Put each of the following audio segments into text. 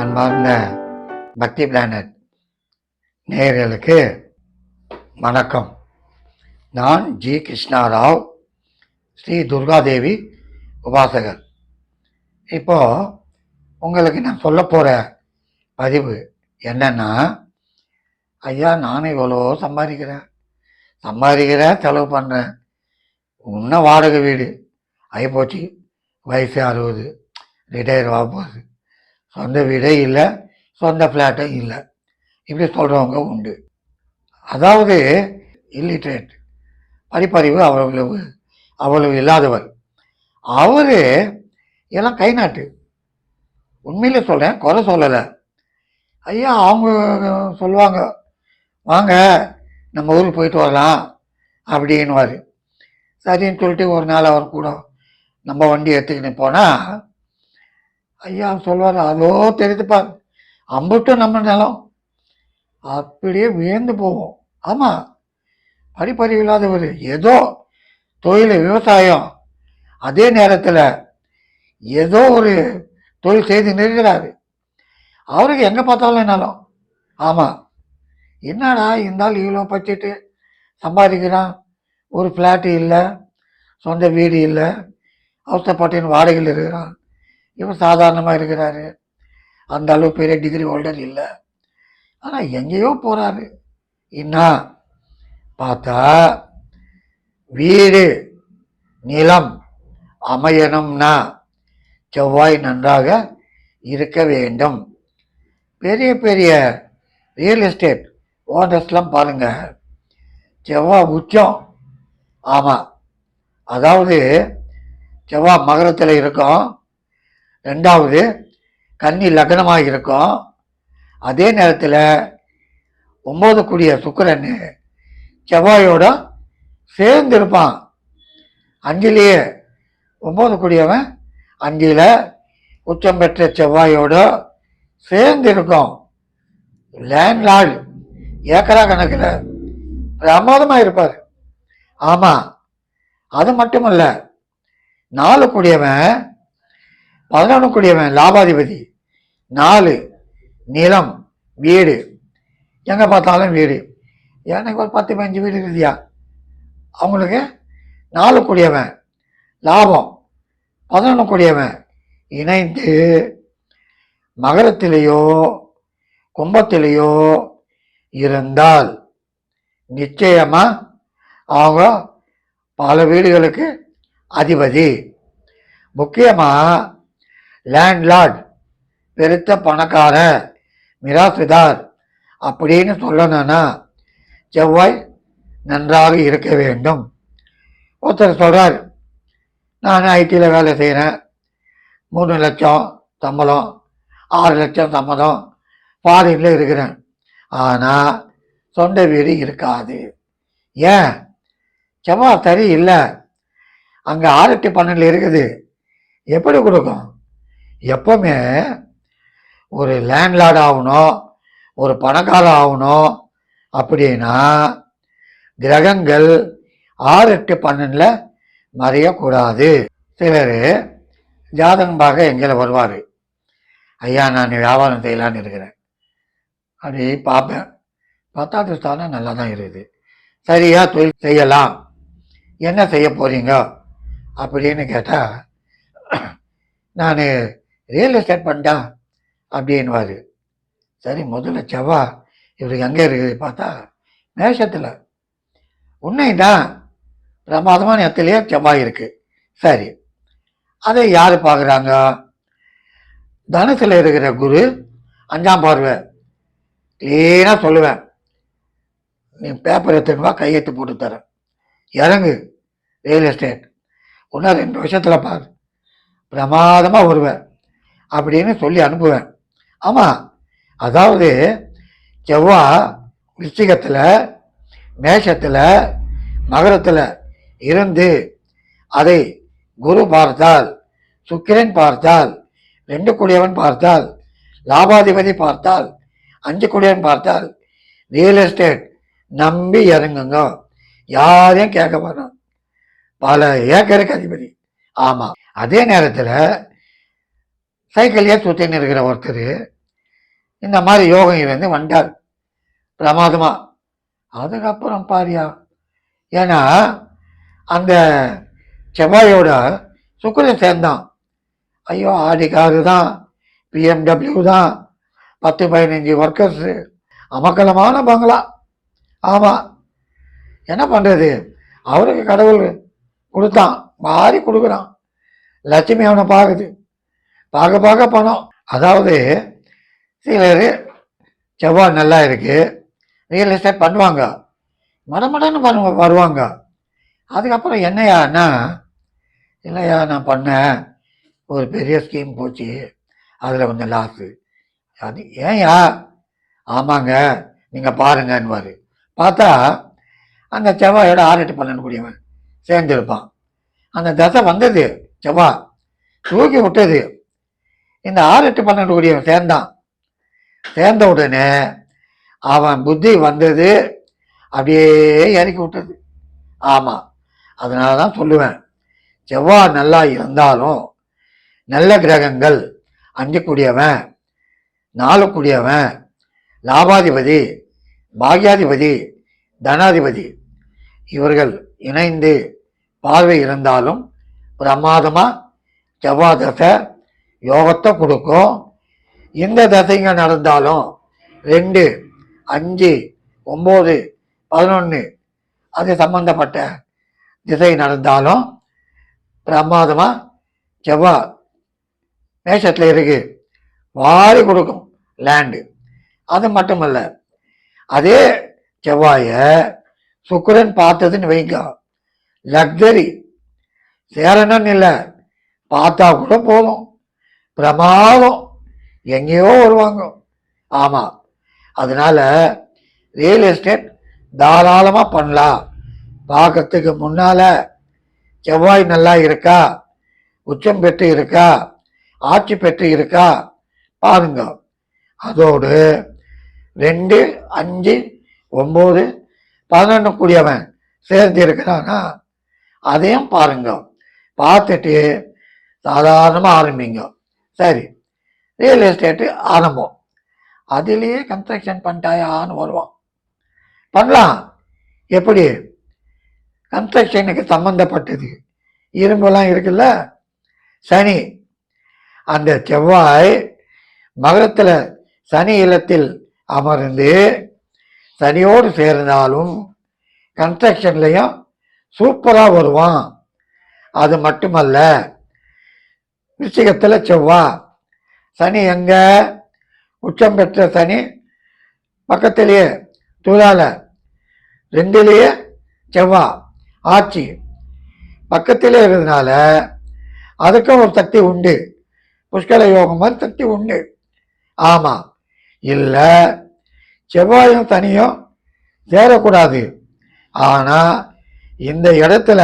அன்பார்ந்த பக்தி பிளானட் நேயர்களுக்கு வணக்கம். நான் ஜி கிருஷ்ணாராவ் ஸ்ரீ துர்காதேவி உபாசகர். இப்போ உங்களுக்கு நான் சொல்ல போகிற பதிவு என்னென்னா ஐயா நானும் இவ்வளோ சம்பாதிக்கிறேன் சம்பாதிக்கிறேன் செலவு பண்ணுறேன் இன்னும் வாடகை வீடு. ஆகிப்போச்சு. வயசு அறுபது ரிட்டையர் ஆக போகுது சொந்த வீடே இல்லை சொந்த ஃப்ளாட்டும் இல்லை. இப்படி சொல்கிறவங்க உண்டு. அதாவது இல்லிட்ரேட் படிப்பறிவு அவ்வளவு அவ்வளவு இல்லாதவர். அவர் எல்லாம் கை நாட்டு. உண்மையில் சொல்கிறேன் குறை சொல்லலை. ஐயா அவங்க சொல்லுவாங்க வாங்க நம்ம ஊருக்கு போயிட்டு வரலாம் அப்படின்னுவார். சரின்னு சொல்லிட்டு ஒரு நாள் அவர் கூட நம்ம வண்டி எடுத்துக்கிட்டு போனால் ஐயா சொல்வார் அதோ தெரியுதுப்பார் அம்பட்டும் நம்ம நிலம். அப்படியே வியந்து போவோம். ஆமாம் படிப்பறிவு இல்லாதவர் ஏதோ தொழில் விவசாயம். அதே நேரத்தில் ஏதோ ஒரு தொழில் செய்து நிற்கிறாரு. அவருக்கு எங்கே பார்த்தாலும் நிலம். ஆமாம் என்னடா இருந்தாலும் இவ்வளோ பட்ஜெட்டு? சம்பாதிக்கிறான். ஒரு ஃப்ளாட்டு இல்லை சொந்த வீடு இல்லை. அவசரப்பட்டின் வாடகையில் இருக்கிறான். இவர் சாதாரணமாக இருக்கிறாரு. அந்த அளவு பெரிய டிகிரி ஹோல்டர் இல்லை. ஆனால் எங்கேயோ போகிறாரு என்ன பார்த்தா வீடு நிலம் அமையணும்னா செவ்வாய் நன்றாக இருக்க வேண்டும். பெரிய பெரிய ரியல் எஸ்டேட் ஓனர்ஸ்லாம் பாருங்கள் செவ்வாய் உச்சம். ஆமாம் அதாவது செவ்வாய் மகரத்தில் இருக்கும். ரெண்டாவது கன்னி லக்னமாக இருக்கும் அதே நேரத்தில் ஒம்பது கூடிய சுக்கரன் செவ்வாயோட சேர்ந்து இருப்பான் அஞ்சிலேயே ஒம்பது கூடியவன் அஞ்சில் உச்சம் பெற்ற செவ்வாயோட சேர்ந்து இருக்கும் லேண்ட்லார்டு ஏக்கரா கணக்கில் பிரமாதமாக இருப்பார். ஆமாம் அது மட்டுமல்ல நாலு கூடியவன் பதினொன்று கூடியவன் லாபாதிபதி. நாலு நிலம் வீடு. எங்கே பார்த்தாலும் வீடு. எனக்கு ஒரு பத்து பதினஞ்சு வீடு இருக்குதுயா? அவங்களுக்கு நாலு கூடியவன் லாபம் பதினொன்று கூடியவன் இணைந்து மகரத்திலேயோ கும்பத்திலேயோ இருந்தால் நிச்சயமாக அவங்க பல வீடுகளுக்கு அதிபதி. முக்கியமாக லேண்ட்லார்ட் பெருத்த பணக்கார மிராசுதார் அப்படின்னு சொல்லணும்னா செவ்வாய் நன்றாக இருக்க வேண்டும். ஒருத்தர் சொல்கிறார் நான் ஐடியில் வேலை செய்கிறேன் மூணு லட்சம் சம்பளம் ஆறு லட்சம் சம்பளம் ஃபாரினில் இருக்கிறேன். ஆனால் சொந்த வீடு இருக்காது. ஏன்? செவ்வாய் சரி இல்லை அங்கே ஆறு பன்னெண்டில் இருக்குது. எப்படி கொடுக்கும்? எப்போவுமே ஒரு லேண்ட்லார்ட் ஆகணும் ஒரு பணக்காரர் ஆகணும் அப்படின்னா கிரகங்கள் ஆறு எட்டு பன்னெண்டில் மறையக்கூடாது. சிலர் ஜாதகமாக எங்களை வருவார். ஐயா நான் வியாபாரம் செய்யலான்னு இருக்கிறேன். அப்படி பார்ப்பேன். பத்தாவது ஸ்தானம் நல்லா தான் இருக்குது. சரியா தொழில் செய்யலாம். என்ன செய்ய போகிறீங்க அப்படின்னு கேட்டால் நான் ரியல் எஸ்டேட் பண்ணிட்டா? அப்படின்வாரு சரி முதல்ல செவ்வா இவருக்கு எங்கே இருக்குது பார்த்தா மேஷத்தில். உண்மைதான் பிரமாதமான இடத்துலையே செவ்வாய் இருக்குது சரி அதை யார் பார்க்குறாங்க? தனுசில் இருக்கிற குரு அஞ்சாம் பார்வை. க்ளீனாக சொல்லுவேன். நீ பேப்பர் எடுத்துக்கவா கையெழுத்து போட்டு தரேன். இறங்கு ரியல் எஸ்டேட் இன்னும் ரெண்டு வருஷத்தில் பாரு. பிரமாதமாக வருவேன். அப்படின்னு சொல்லி அனுப்புவேன். ஆமாம் அதாவது செவ்வாய் விருச்சிகத்தில் மேஷத்தில் மகரத்தில் இருந்து அதை குரு பார்த்தால் சுக்கிரன் பார்த்தால் ரெண்டு கூடியவன் பார்த்தால் லாபாதிபதி பார்த்தால் அஞ்சு கூடியவன் பார்த்தால் ரியல் எஸ்டேட் நம்பி இறங்குங்க. யாரையும் கேட்க மாட்டான் பல ஏக்கருக்கு அதிபதி. ஆமாம் அதே நேரத்தில் சைக்கிளையே சுற்றின்னு இருக்கிற ஒருத்தர் இந்த மாதிரி யோகம் இருந்து வந்தார். பிரமாதமாக அதுக்கப்புறம் பாரியா ஏன்னா அந்த செவ்வாயோட சுக்கரன் சேர்ந்தான். ஐயோ ஆடி காரு தான் பிஎம்டபிள்யூ தான் பத்து பதினஞ்சு ஒர்க்கர்ஸு அமக்கலமான பங்களா. ஆமாம் என்ன பண்ணுறது அவருக்கு கடவுள் கொடுத்தான் மாறி கொடுக்குறான். லட்சுமி அவனை பார்க்குது. பார்க்க பார்க்க பணம். அதாவது சிலர் செவ்வாய் நல்லா இருக்குது ரியல் எஸ்டேட் பண்ணுவாங்க. மடமடன்னு பண்ணுவ வருவாங்க. அதுக்கப்புறம் என்னையான்னா இல்லையா நான் பண்ணேன். ஒரு பெரிய ஸ்கீம் போச்சு. அதில் கொஞ்சம் லாஸு அது ஏன்யா? ஆமாங்க. நீங்கள் பாருங்கன்னுவார். பார்த்தா அந்த செவ்வாயோட ஆறு பண்ணக்கூடியவன் சேர்ந்துருப்பான். அந்த தசை வந்தது செவ்வாய். தூக்கி விட்டது. இந்த ஆறு எட்டு பன்னெண்டு கூடியவன் சேர்ந்தான். சேர்ந்த உடனே அவன் புத்தி வந்தது அப்படியே இறக்கி விட்டது. ஆமாம் அதனால தான் சொல்லுவேன். செவ்வாய் நல்லா இருந்தாலும் நல்ல கிரகங்கள் அஞ்சக்கூடியவன் நாளக்கூடியவன் லாபாதிபதி பாக்யாதிபதி தனாதிபதி இவர்கள் இணைந்து பார்வை இருந்தாலும் பிரமாதமாக செவ்வாய் தசை யோகத்தை கொடுக்கும். எந்த தசைங்க நடந்தாலும் ரெண்டு அஞ்சு ஒம்பது பதினொன்று அது சம்பந்தப்பட்ட திசை நடந்தாலும் பிரமாதமாக செவ்வாய் மேஷத்தில் இருக்கு. வாரி கொடுக்கும் லேண்டு அது மட்டுமல்ல அதே செவ்வாய சுக்கரன் பார்த்ததுன்னு வைங்க. லக்ஸரி சேரணும்னு இல்லை. பார்த்தா கூட போதும். பிரமாதம். எங்கேயோ வருவாங்க. ஆமாம் அதனால் ரியல் எஸ்டேட் தாராளமாக பண்ணலாம். பார்க்கறதுக்கு முன்னால் செவ்வாய் நல்லா இருக்கா? உச்சம் பெற்று இருக்கா? ஆட்சி பெற்று இருக்கா? பாருங்க. அதோடு ரெண்டு அஞ்சு ஒம்பது பதினொன்று கூடியவன் சேர்ந்து இருக்கிறானா அதையும் பாருங்க. பார்த்துட்டு சாதாரணமாக ஆரம்பிங்க. சரி ரியல் எஸ்டேட்டு ஆரம்பம். அதிலேயே கன்ஸ்ட்ரக்ஷன் பண்ணிட்டாயான்னு வருவான். பண்ணலாம். எப்படி? கன்ஸ்ட்ரக்ஷனுக்கு சம்மந்தப்பட்டது இரும்பெல்லாம் இருக்குல்ல? சனி. அந்த செவ்வாய் மகரத்தில் சனி இல்லத்தில் அமர்ந்து சனியோடு சேர்ந்தாலும் கன்ஸ்ட்ரக்ஷன்லையும் சூப்பராக வருவான். அது மட்டுமல்ல விருச்சிகத்தில் செவ்வா. சனி எங்கே? உச்சம் பெற்ற சனி பக்கத்திலேயே துலால ரெண்டுலேயே செவ்வாய் ஆட்சி பக்கத்திலே இருந்தனால அதுக்கும் ஒரு சக்தி உண்டு. புஷ்கல யோகம் வந்து சக்தி உண்டு. ஆமாம் இல்லை செவ்வாயும் சனியும் சேரக்கூடாது. ஆனால் இந்த இடத்துல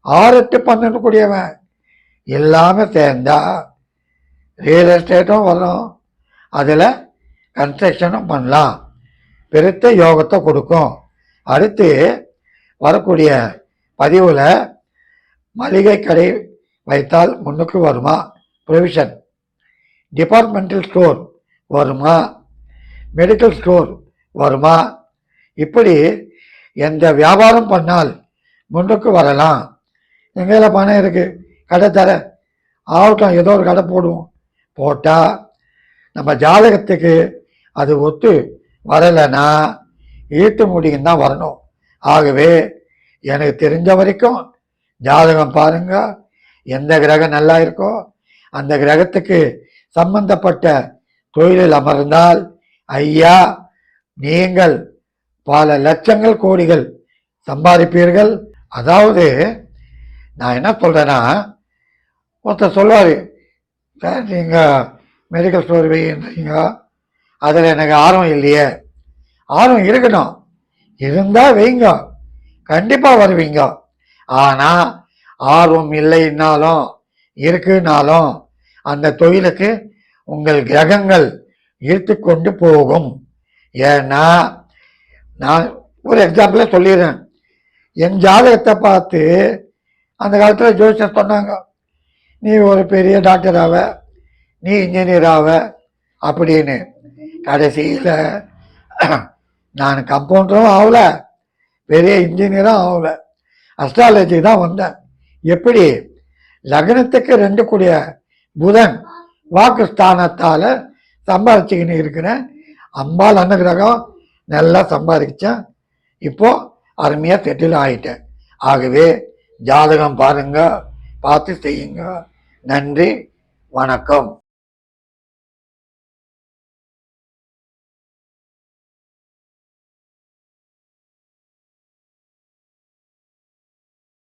ஆறு எட்டு பன்னெண்டு கூடியவன். எல்லாமே சேர்ந்தால் ரியல் எஸ்டேட்டும் வரும். அதில் கன்ஸ்ட்ரக்ஷனும் பண்ணலாம். பெருத்த யோகத்தை கொடுக்கும். அடுத்து வரக்கூடிய பதிவில் மளிகை கடை வைத்தால் முன்னுக்கு வருமா? ப்ரொவிஷன் டிபார்ட்மெண்டல் ஸ்டோர் வருமா? மெடிக்கல் ஸ்டோர் வருமா? இப்படி எந்த வியாபாரம் பண்ணால் முன்னுக்கு வரலாம். எங்கேயில் பணம் இருக்குது கடை தர. ஆகட்டும் ஏதோ ஒரு கடை போடுவோம். போட்டால் நம்ம ஜாதகத்துக்கு அது ஒத்து வரலைன்னா ஈட்டு முடியும் தான் வரணும். ஆகவே எனக்கு தெரிஞ்ச வரைக்கும் ஜாதகம் பாருங்க. எந்த கிரகம் நல்லா இருக்கோ அந்த கிரகத்துக்கு சம்பந்தப்பட்ட தொழிலில் அமர்ந்தால் ஐயா நீங்கள் பல லட்சங்கள் கோடிகள் சம்பாதிப்பீர்கள். அதாவது நான் என்ன சொல்கிறேன்னா ஒருத்தர் சொல்லுவார் சார் நீங்கள் மெடிக்கல் ஸ்டோர் வைன்றீங்க அதில் எனக்கு ஆர்வம் இல்லையே. ஆர்வம் இருக்கணும். இருந்தால் வைங்க. கண்டிப்பாக வருவீங்க. ஆனால் ஆர்வம் இல்லைன்னாலும் இருக்குனாலும் அந்த தொழிலுக்கு உங்கள் கிரகங்கள் இழுத்து கொண்டு போகும். ஏன்னா நான் ஒரு எக்ஸாம்பிளே சொல்லிடுறேன். என் ஜாதகத்தை பார்த்து அந்த காலத்தில் ஜோசியர் சொன்னாங்க நீ ஒரு பெரிய டாக்டர் ஆவ நீ இன்ஜினியர் ஆவ அப்படின்னு கடைசியில் நான் கம்பவுண்டரும் ஆகல பெரிய இன்ஜினியரும் ஆகல அஸ்ட்ராலஜி தான் வந்தேன். எப்படி? லக்னத்துக்கு ரெண்டு கூடிய புதன் வாக்கு ஸ்தானத்தால் சம்பாதிச்சுக்கின்னு இருக்கிறேன் அம்பாள் அனுகிரகம் நல்லா சம்பாதிச்சேன் இப்போது அருமையாக செட்டில் ஆகிட்டேன் ஆகவே ஜாதகம் பாருங்க பார்த்து செய்யுங்க. நன்றி வணக்கம்.